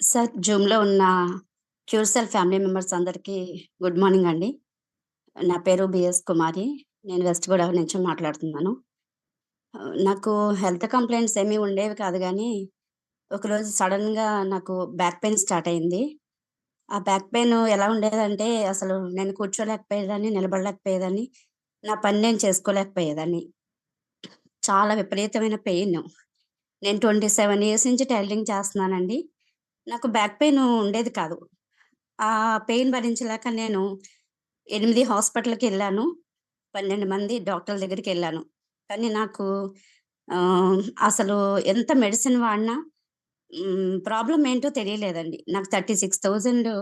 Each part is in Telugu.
సార్ జూమ్‌లో ఉన్న క్యూర్సెల్ ఫ్యామిలీ మెంబర్స్ అందరికీ గుడ్ మార్నింగ్ అండి. నా పేరు బిఎస్ కుమారి. నేను వెస్ట్ గోదావరి నుంచి మాట్లాడుతున్నాను. నాకు హెల్త్ కంప్లైంట్స్ ఏమీ ఉండేవి కాదు కానీ ఒకరోజు సడన్గా నాకు బ్యాక్ పెయిన్ స్టార్ట్ అయింది. ఆ బ్యాక్ పెయిన్ ఎలా ఉండేదంటే అసలు నేను కూర్చోలేకపోయేదాన్ని, నిలబడలేకపోయేదాన్ని. నా పని నేను చేసుకోలేకపోయేదాన్ని. చాలా విపరీతమైన పెయిన్. నేను 27 ఇయర్స్ నుంచి టైలరింగ్ చేస్తున్నానండి. నాకు బ్యాక్ పెయిన్ ఉండేది కాదు. ఆ పెయిన్ భరించలేక నేను ఎనిమిది హాస్పిటల్కి వెళ్ళాను పన్నెండు మంది డాక్టర్ల దగ్గరికెళ్ళాను. కానీ నాకు అసలు ఎంత మెడిసిన్ వాడినా ప్రాబ్లం ఏంటో తెలియలేదండి. నాకు 36,000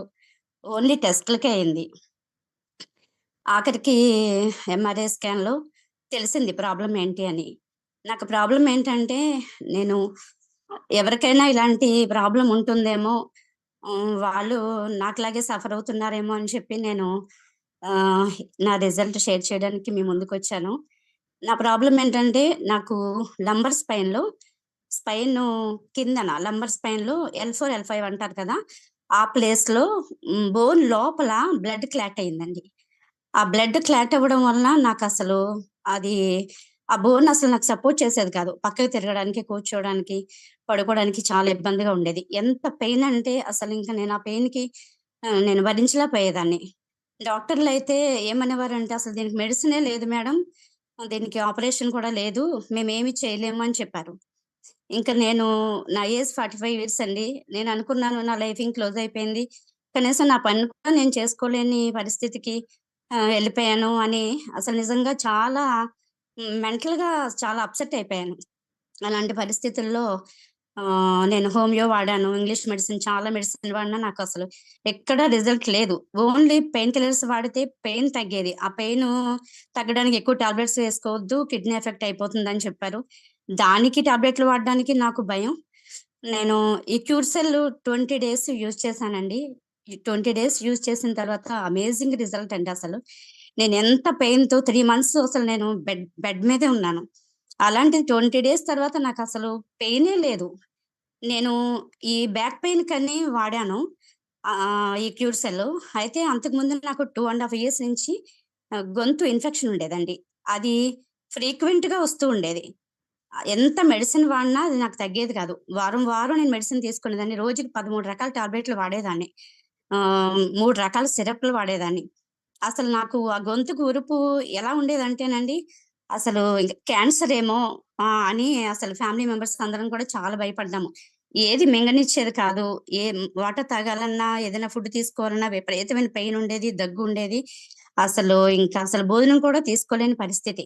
ఓన్లీ టెస్ట్‌లకే అయింది. ఆఖరికి ఎంఆర్ఐ స్కాన్‌లో తెలిసింది ప్రాబ్లం ఏంటి అని. నాకు ప్రాబ్లం ఏంటంటే నేను ఎవరికైనా ఇలాంటి ప్రాబ్లం ఉంటుందేమో, వాళ్ళు నాకులాగే సఫర్ అవుతున్నారేమో అని చెప్పి నేను నా రిజల్ట్ షేర్ చేయడానికి మీ ముందుకు వచ్చాను నా ప్రాబ్లం ఏంటంటే నాకు లంబర్ స్పైన్‌లో స్పైన్ కిందన లంబర్ స్పైన్‌లో ఎల్4, ఎల్5 అంటారు కదా! ఆ ప్లేస్‌లో బోన్ లోపల బ్లడ్ క్లాట్ అయిందండి. ఆ బ్లడ్ క్లాట్ అవ్వడం వలన నాకు అసలు అది ఆ బోన్ అసలు నాకు సపోర్ట్ చేసేది కాదు. పక్కకి తిరగడానికి, కూర్చోవడానికి, పడుకోవడానికి చాలా ఇబ్బందిగా ఉండేది. ఎంత పెయిన్ అంటే అసలు ఇంకా నేను ఆ పెయిన్కి నేను భరించలేకపోయేదాన్ని. ఏమనేవారు అంటే "అసలు దీనికి మెడిసినే లేదు మేడం. దీనికి ఆపరేషన్ కూడా లేదు. మేమేమి చేయలేము" అని చెప్పారు. ఇంకా నేను నా ఏజ్ 45 ఇయర్స్ అండి. నేను అనుకున్నాను నా లైఫ్ ఇంక క్లోజ్ అయిపోయింది. కనీసం నా పని కూడా నేను చేసుకోలేని పరిస్థితికి వెళ్ళిపోయాను అని అసలు నిజంగా చాలా మెంటల్‌గా చాలా అప్‌సెట్ అయిపోయాను. అలాంటి పరిస్థితుల్లో నేను హోమియో వాడాను. ఇంగ్లీష్ మెడిసిన్ చాలా మెడిసిన్ వాడినా అసలు ఎక్కడ రిజల్ట్ లేదు. ఓన్లీ పెయిన్ కిల్లర్స్ వాడితే పెయిన్ తగ్గేది. ఆ పెయిన్ తగ్గడానికి ఎక్కువ టాబ్లెట్స్ వేసుకోవద్దు. కిడ్నీ ఎఫెక్ట్ అయిపోతుందని చెప్పారు. దానికి టాబ్లెట్‌లు వాడడానికి నాకు భయం. నేను ఈ క్యూర్సెల్ 20 డేస్ యూజ్ చేశానండి. ట్వంటీ డేస్ యూజ్ చేసిన తర్వాత అమేజింగ్ రిజల్ట్ అండి అసలు. నేను ఎంత పెయిన్‌తో త్రీ మంత్స్ అసలు నేను బెడ్ బెడ్ మీదే ఉన్నాను. అలాంటిది 20 డేస్ తర్వాత నాకు అసలు పెయినే లేదు. నేను ఈ బ్యాక్ పెయిన్ కన్నీ వాడాను. ఈ క్యూర్ సెల్ అయితే అంతకుముందు నాకు టూ అండ్ హాఫ్ ఇయర్స్ నుంచి గొంతు ఇన్ఫెక్షన్ ఉండేదండి. అది ఫ్రీక్వెంట్‌గా వస్తూ ఉండేది. ఎంత మెడిసిన్ వాడినా అది నాకు తగ్గేది కాదు. వారం, వారం నేను మెడిసిన్ తీసుకునేదాన్ని. రోజుకి 13 రకాల టాబ్లెట్‌లు వాడేదాన్ని. మూడు రకాల సిరప్‌లు వాడేదాన్ని. అసలు నాకు ఆ గొంతుకు ఉరుపు ఎలా ఉండేదంటేనండి, అసలు ఇంకా క్యాన్సర్ ఏమో అని అసలు ఫ్యామిలీ మెంబర్స్ అందరం కూడా చాలా భయపడ్డాము. ఏది మింగనిచ్చేది కాదు. ఏ వాటర్ తాగాలన్నా, ఏదైనా ఫుడ్ తీసుకోవాలన్నా విపరీతమైన పెయిన్ ఉండేది, దగ్గు ఉండేది. అసలు ఇంకా అసలు భోజనం కూడా తీసుకోలేని పరిస్థితి.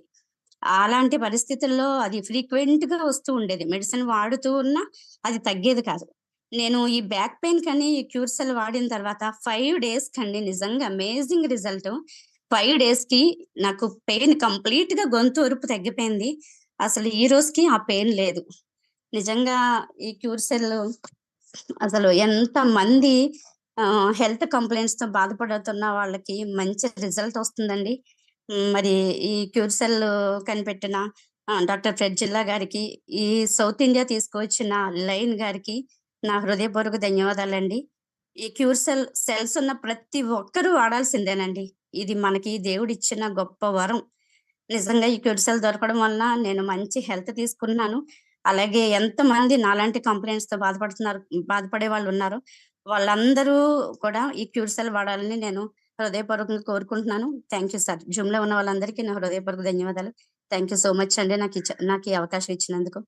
అలాంటి పరిస్థితుల్లో అది ఫ్రీక్వెంట్గా వస్తూ ఉండేది. మెడిసిన్ వాడుతూ ఉన్నా అది తగ్గేది కాదు. నేను ఈ బ్యాక్ పెయిన్ కానీ ఈ క్యూర్సెల్ వాడిన తర్వాత ఫైవ్ డేస్ కండి నిజంగా అమేజింగ్ రిజల్ట్. ఫైవ్ డేస్కి నాకు పెయిన్ కంప్లీట్‌గా గొంతు ఉరుపు తగ్గిపోయింది. అసలు ఈ రోజుకి ఆ పెయిన్ లేదు. నిజంగా ఈ క్యూర్సెల్ అసలు ఎంత మంది హెల్త్ కంప్లైంట్స్తో బాధపడుతున్న వాళ్ళకి మంచి రిజల్ట్ వస్తుందండి. మరి ఈ క్యూర్సెల్ కనిపెట్టిన డాక్టర్ ఫ్రెడ్ జిల్లా గారికి, ఈ సౌత్ ఇండియా తీసుకొచ్చిన లైన్ గారికి నా హృదయపూర్వక ధన్యవాదాలండి. ఈ క్యూర్ సెల్ సెల్స్ ఉన్న ప్రతి ఒక్కరూ వాడాల్సిందేనండి. ఇది మనకి దేవుడిచ్చిన గొప్ప వరం. నిజంగా ఈ క్యూర్ సెల్ దొరకడం వలన నేను మంచి హెల్త్ తీసుకున్నాను. అలాగే ఎంతమంది నాలాంటి కంప్లైంట్స్తో బాధపడుతున్నారు బాధపడే వాళ్ళు ఉన్నారు వాళ్ళందరూ కూడా ఈ క్యూర్ సెల్ వాడాలని నేను హృదయపూర్వకంగా కోరుకుంటున్నాను. Thank you sir. జూమ్‌లో ఉన్న వాళ్ళందరికీ నా హృదయపూర్వక ధన్యవాదాలు. థ్యాంక్ యూ సో మచ్ అండి నాకు నాకు ఈ అవకాశం ఇచ్చినందుకు.